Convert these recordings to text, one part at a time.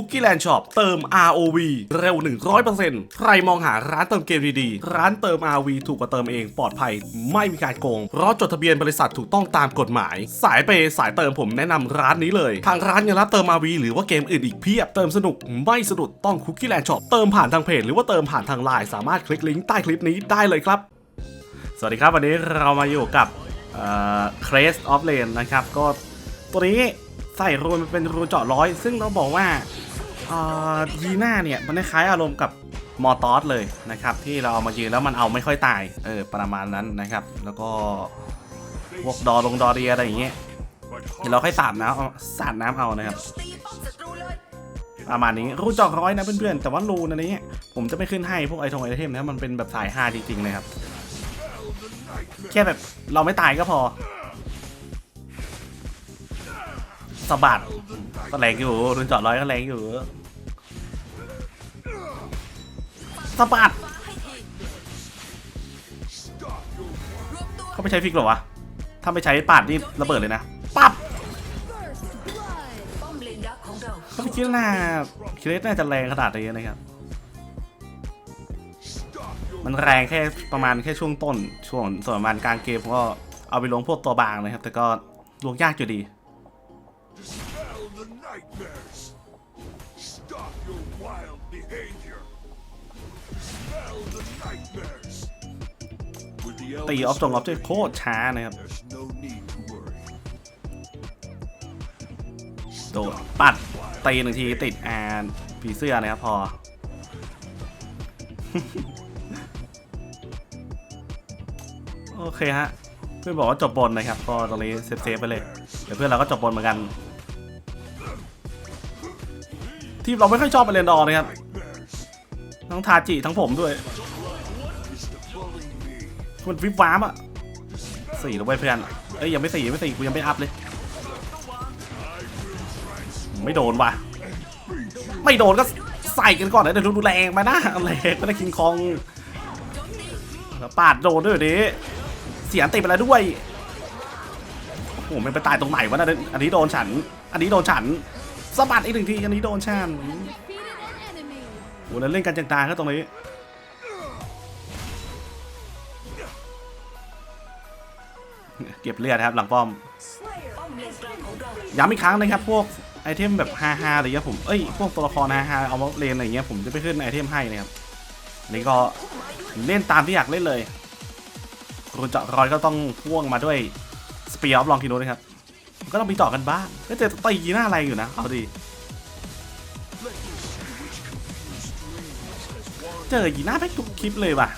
Cookie Land Shop เติม ROV เร็ว 100%ใครมองหาร้านเติมเกมดีๆ ร้านเติม ROV ถูกกว่าเติมเองปลอดภัย ไม่มีการโกง เพราะจดทะเบียนบริษัทถูกต้องตามกฎหมาย สายเปย์สายเติมผมแนะนำร้านนี้เลย ทางร้านยังรับเติม ROV หรือว่าเกมอื่นอีกเพียบเติมสนุกไม่สะดุดต้อง Cookie Land Shop เติมผ่านทางเพจหรือว่าเติมผ่านทางไลน์สามารถคลิกลิงก์ใต้คลิปนี้ได้เลยครับ สวัสดีครับวันนี้เรามาอยู่กับเครสออฟเลนนะครับก็ตัวนี้ใส่รูนมันเป็นรูนเจาะร้อย ซึ่งเราบอกว่า ยีน่าเนี่ยมันคล้ายอารมณ์กับมอตอสเลยนะครับ ที่เราเอามายืนแล้วมันเอาไม่ค่อยตายเออประมาณนั้นนะครับ แล้วก็พวกดอลงดอเรียอะไรอย่างเงี้ยเดี๋ยวเราค่อยสาดน้ำเอาสาดน้ำเอานะครับประมาณนี้รูจาะร้อยนะเพื่อนๆแต่ว่ารูนอะไรเงี้ยผมจะไม่ขึ้นให้พวกไอทงไอเทมนะมันเป็นแบบสายฮาจริงๆเลยครับแค่แบบเราไม่ตายก็พอสะบัดก็แรงอยู่รุนจอดร้อยก็แรงอยู่ สะบัดให้ทีรวมตัวเขาไม่ใช้ฟิกหรอวะ ถ้าไม่ใช้ปาดนี่ระเบิดเลยนะ ปั๊บเขาไม่คิดน่าคิดว่าน่าจะแรงขนาดนี้นะครับ มันแรงแค่ประมาณแค่ช่วงต้น ช่วงส่วนประมาณกลางเกมก็เอาไปลงพวกตัวบางนะครับ แต่ก็ลวงยากอยู่ดี ตีออฟ eldest จงออฟจะโคตรช้านะครับ โดดปัดตีหนึ่งทีติดแอนผีเสื้อนะครับพอ โอเคฮะ เพื่อนบอกว่าจบบนนะครับ ก็ตรงนี้เซฟเซฟๆไปเลย เดี๋ยวเพื่อนเราก็จบบนเหมือนกัน ทีมเราไม่ค่อยชอบไปเรียนดอนะครับ ทั้งทาจิทั้งผมด้วย มันวิบว้ามอะสี่แล้วเว้ยเพื่อน เอ้ยยังไม่สี่ยังไม่สี่กูยังไม่อัพเลย ไม่โดนว่ะ ไม่โดนก็ใส่กันก่อนนะเดี๋ยวดูแรงมานะแรงมานะคิงคองแล้วปาดโดนด้วยดิเสียงติดไปแล้วด้วยโอ้โหมันไปตายตรงไหนวะนะอันนี้โดนฉัน อันนี้โดนฉันสะบัดอีกหนึ่งทีอันนี้โดนฉัน โอ้แล้วเล่นกันจังตาก็ตรงนี้เก็บเลือดครับหลังป้อม ย้ำอีกครั้งนะครับ พวกไอเทมแบบฮาฮาอะไรเงี้ยผม เอ้ย พวกตัวละครฮาฮาเอามาเลนอะไรเงี้ยผมจะไปขึ้นไอเทมให้นะครับนี่ก็เล่นตามที่อยากเล่นเลยรูนเจาะรอยก็ต้องพ่วงมาด้วยสเปียร์ออฟลองกิโนนะครับ ก็ต้องมีต่อกันบ้างก็เจอตีหน้าอะไรอยู่นะ เอาดี เจอยีหน้าไปทุกคลิปเลยว่ะ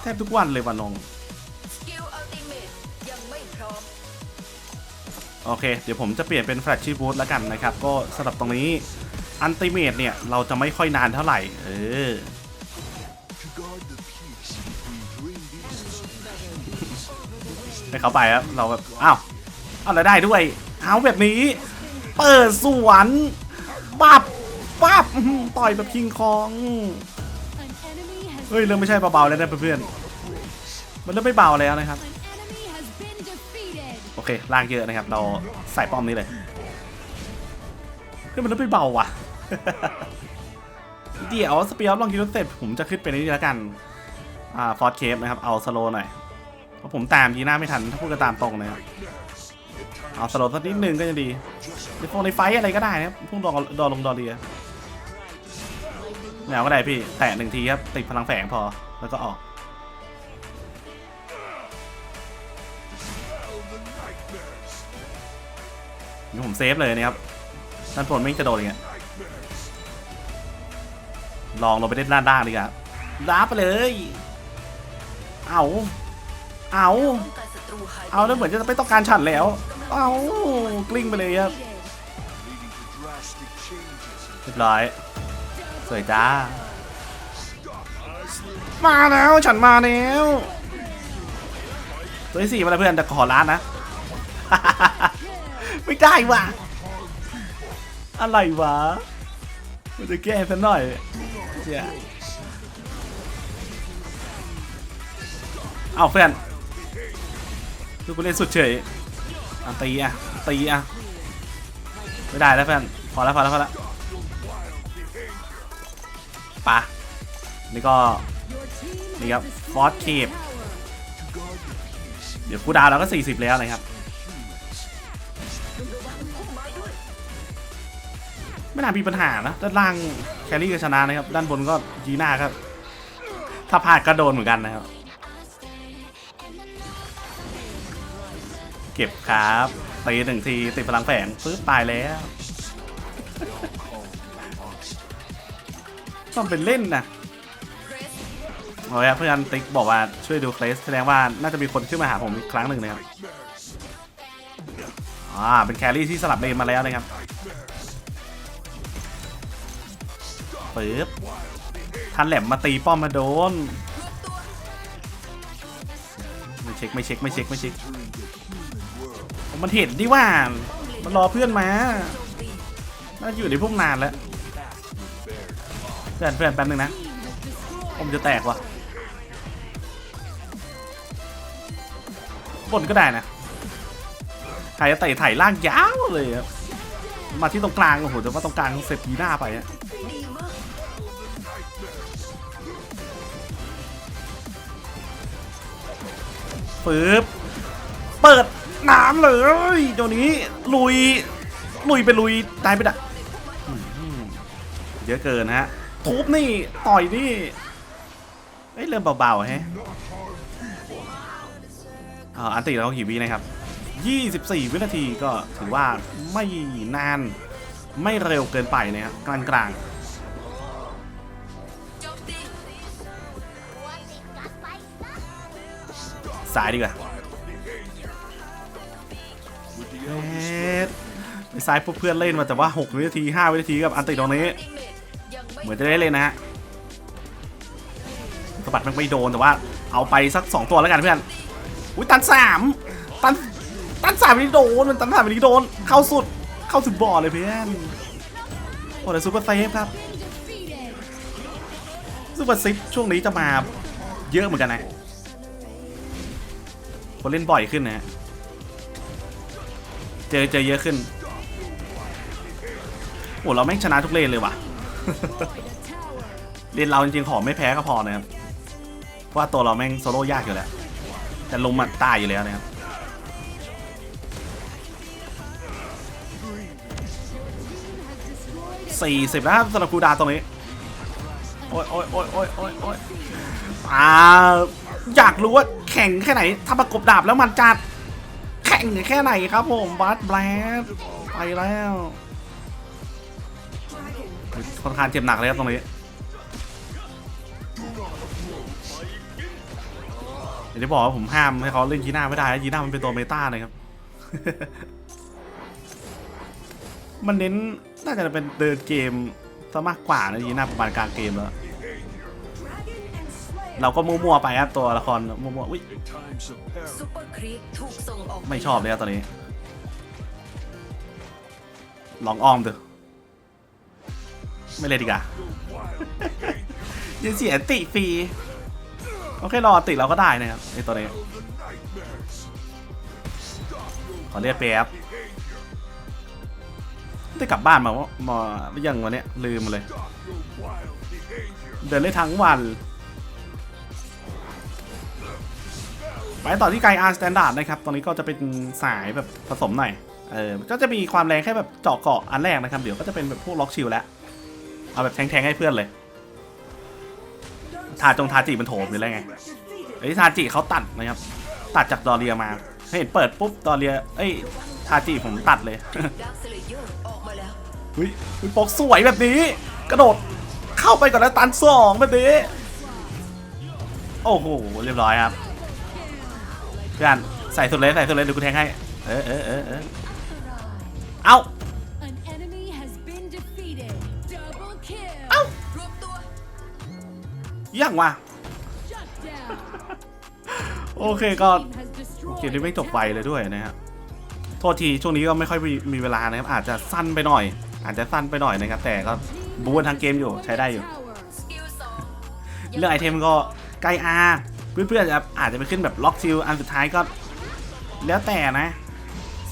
แทบทุกวันเลยว่ะน้องสกิลอัลติเมทยังไม่พร้อมโอเค เดี๋ยวผมจะเปลี่ยนเป็นแฟลชชีบูทแล้วกันนะครับ ก็สำหรับตรงนี้อันติเมตเนี่ย เราจะไม่ค่อยนานเท่าไหร่ เออ To guard the peace, we bring these ให้เขาไปครับ เราแบบ อ้าวเอาอะไรได้ด้วย เอาแบบนี้ เปิดสวนปับปับอื้อหือต่อยแบบคิงคอง An enemy has เฮ้ยเริ่มไม่ใช่เบาๆแล้วนะเพื่อนๆมันเริ่มไม่เบาแล้วนะครับโอเคล่างเยอะนะครับ เราใส่ป้อมนี้เลยเฮ้ยมันต้องไปเบาว่ะเดี๋ยวสปีดลองกินรถเสร็จผมจะขึ้นไปนี้แล้วกันอ่าฟอร์ดเคฟนะครับเอาสโลหน่อยเพราะผมตามยีน่าไม่ทันถ้าพูดกันตามตรงนะครับเอาสโลสักนิดนึงก็จะดีในพวกในไฟอะไรก็ได้นะครับพวกดอดอลงดอเรีย แนวก็ได้พี่ แตะหนึ่งทีครับ ติดพลังแฝงพอ แล้วก็ออก นี่ผมเซฟเลยนะครับด้านบนไม่จะโดนอย่างเงี้ย ลองลงไปเล่นด้านล่างดีกว่าล้าไปเลย เอา เอา เอาแล้วเหมือนจะไม่ต้องการฉันแล้ว เอากลิ้งไปเลยครับเรียบร้อย สวยจ้า มาแล้วฉันมาแล้วตัวที่สี่มาแล้วเพื่อนแต่ขอร้านนะ ไม่ได้ว่ะ อะไรวะมันจะแก้ซะหน่อยเจ้าเอาเพื่อนดูกูเล่นสุดเฉยอะตีอะตีอะไม่ได้แล้วเพื่อนพอแล้วพอแล้วพอแล้ว ปะนี่ก็ Your team Đi gặp has destroyed Fort a Keep. tower. To guard the peace เดี๋ยวกูดาวเราก็ 40 แล้วนะครับ ไม่น่ามีปัญหานะ ด้านล่างแครี่ก็ชนะนะครับ ด้านบนก็ยีน่าครับถ้าพลาดก็โดนเหมือนกันนะครับ เก็บครับตีหนึ่งทีติดพลังแฝงปึ๊บตายแล้ว ต้องเป็นเล่นนะโอ้ยเพื่อนติ๊กบอกว่าช่วยดูเคลสแสดงว่าน่าจะมีคนขึ้นมาหาผมอีกครั้งหนึ่งนะครับอ่าเป็นแครี่ที่สลับเลนมาแล้วนะครับปึ๊บทันแหลมมาตีป้อมมาโดน ไม่เช็คไม่เช็คไม่เช็คไม่เช็คมันเห็นดิว่า มันรอเพื่อนมาน่าอยู่ในพวกนานแล้ว พื่อนเพื่อนแป๊บนึงนะผมจะแตกว่ะบนก็ได้นะใครจะเตะไถ่ล่างยาวเลยมาที่ตรงกลางโอ้โหแต่ว่าตรงกลางเสร็จทีหน้าไปอะปึ๊บเปิดน้ำเลยเดี๋ยวนี้ลุยลุยไปลุยตายไปดะอื้อหือเยอะเกินฮะ ทุบนี่ ต่อยนี่เอ้ยเริ่มเบาๆแฮะอันติเรากี่วินะครับ 24 วินาทีก็ถือว่าไม่นานไม่เร็วเกินไปนะครับกลางๆสายดีกว่าเอ๊ะไปซ้ายพวกเพื่อนเล่นมาแต่ว่า 6 วินาที 5 วินาทีกับอันติตรงนี้ เหมือนจะได้เล่นะฮะสะบัดมันไม่โดนแต่ว่า เอาไปสัก 2 ตัวแล้วกันเพื่อน อุ้ยตันสามตันตันสามนี้โดนมันตันสามนี้โดน เข้าสุดเข้าสุดบ่อเลยเพื่อนโอ้แต่ซูเปอร์เซฟครับ Been defeated. ซูเปอร์ซิปช่วงนี้จะมาเยอะเหมือนกันนะคนเล่นบ่อยขึ้นนะฮะเจอเจอเยอะขึ้นโอ้เราแม่งชนะทุกเลนเลยว่ะ เลนเราจริงๆขอไม่แพ้ก็พอนะครับเพราะว่าตัวเราแม่งโซโล่ยากอยู่แล้วแต่ลุมมันตายอยู่แล้วนะครับสี่สิบแล้วครับสำหรับคูดาตรงนี้ โอ้ยโอ้ยโอ้ยโอ้ยโอ้ยโอ้ยอ่าอยากรู้ว่าแข่งแค่ไหน ถ้าประกบดาบแล้วมันจัด แข่งแค่ไหนครับผมบัสแบลดไปแล้ว ค่อนข้างเจ็บหนักเลยครับตรงนี้อย่างที่บอกว่าผมห้ามให้เขาเล่นยีน่าไม่ได้ยีน่ามันเป็นตัวเมตานะครับ มันเน้นน่าจะเป็นเดินเกมซะมากกว่านะยีน่าประมาณกลางเกมแล้ว เราก็มั่วๆไปครับตัวละครมั่วๆอุ้ยไม่ชอบเลยครับตอนนี้ ลองอ้อมดู ไม่เลยดีกว่า ยังเสียติฟรีโอเครอติเราก็ได้นะครับไอตัวนี้ขอเรียกแป๊บได้กลับบ้านมาวะมาหรือยังวันนี้ลืมมาเลย เดินได้ทั้งวันไปต่อที่ไกอาร์สแตนดาร์ดนะครับ ตอนนี้ก็จะเป็นสายแบบผสมหน่อย เออ ก็จะมีความแรงแค่แบบเจาะเกาะอันแรกนะครับ เดี๋ยวก็จะเป็นแบบพวกล็อกชิลแล้ว เอาแบบแทงๆให้เพื่อนเลยทาจงทาจิมันโถมหรืออะไรไงไอ้ยทาจิเขาตัดนะครับ ตัดจากดอเรียมาเห็นเปิดปุ๊บดอเรียเอ้ยทาจิผมตัดเลยดาร์คสเลเยอร์ออกมาแล้วเฮ้ยเฮ้ยปกสวยแบบนี้ กระโดดเข้าไปก่อนแล้วตันสองแบบนี้ โอ้โหเรียบร้อยครับเพื่อนใส่สุดเลยใส่สุดเลยเดี๋ยวกูแทงให้ เออเออเออเออเอา ยังวะ Shut down. โอเคก็ Team has เก destroyed มนี้ไม่ a จบไว tower. เลยด้วยนะครับโทษทีช่วงนี้ก็ไม่ค่อยมีมีเวลานะครับอาจจะสั้นไปหน่อย อาจจะสั้นไปหน่อยนะครับแต่ก็บูนทางเกมอยู่ใช้ได้อยู่ Tower. สกิลสองเรื่องไอเทมก็ไกลอาเพื่อนๆจะอาจจะไปขึ้นแบบล็อกชิลอันสุดท้ายก็ แล้วแต่นะ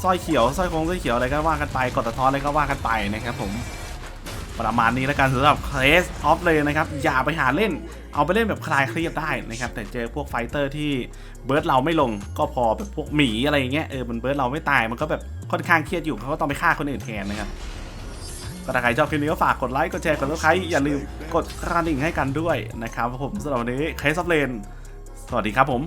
สร้อยเขียวสร้อยโค้งสร้อยเขียวอะไรก็ว่ากันไปกดตะท้อนอะไรก็ว่ากันไปนะครับผม ประมาณนี้แล้วกันสำหรับเคลสออฟเลยนะครับ อย่าไปหาเล่น เอาไปเล่นแบบคลายเครียดได้นะครับ แต่เจอพวกไฟเตอร์ที่เบิร์ดเราไม่ลง ก็พอแบบพวกหมีอะไรอย่างเงี้ยเออมันเบิร์ดเราไม่ตายมันก็แบบค่อนข้างเครียดอยู่เขาก็ต้องไปฆ่าคนอื่นแทนนะครับก็ถ้าใครชอบคลิปนี้ก็ฝากกดไลค์กดแชร์กดซับสไครต์อย่าลืมกดกระดิ่งให้กันด้วยนะครับผมสำหรับวันนี้เคสออฟเลนสวัสดีครับผม